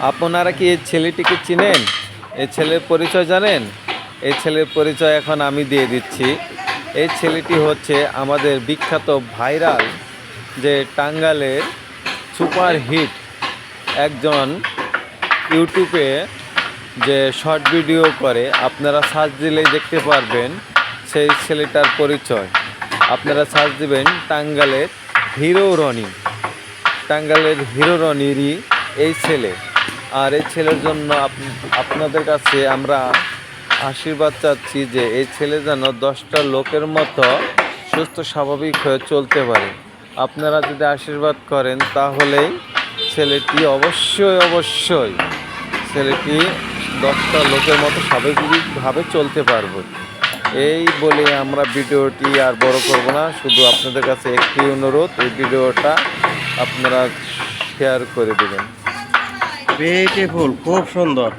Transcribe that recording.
আপনারা কি এই ছেলেটিকে চিনেন? এই ছেলের পরিচয় জানেন? এই ছেলের পরিচয় এখন আমি দিয়ে দিচ্ছি। এই ছেলেটি হচ্ছে আমাদের বিখ্যাত ভাইরাল যে টাঙ্গালের সুপার হিট একজন ইউটিউবে যে শর্ট ভিডিও করে। আপনারা সার্চ দিলেই দেখতে পারবেন সেই ছেলেটার পরিচয়। আপনারা সার্চ দিবেন টাঙ্গালের হিরো রনি। টাঙ্গালের হিরো রনিরই এই ছেলে। আর এই ছেলের জন্য আপ- আপনাদের কাছে আমরা আশীর্বাদ চাচ্ছি যে এই ছেলে যেন দশটা লোকের মতো সুস্থ, স্বাভাবিক হয়ে চলতে পারে। আপনারা যদি আশীর্বাদ করেন তাহলেই ছেলেটি অবশ্যই অবশ্যই ছেলেটি দশটা লোকের মতো স্বাভাবিকভাবে চলতে পারবে। এই বলে আমরা ভিডিওটি আর বড় করব না। শুধু আপনাদের কাছে একটি অনুরোধ, এই ভিডিওটা আপনারা শেয়ার করে দেবেন। বিউটিফুল খুব সুন্দর।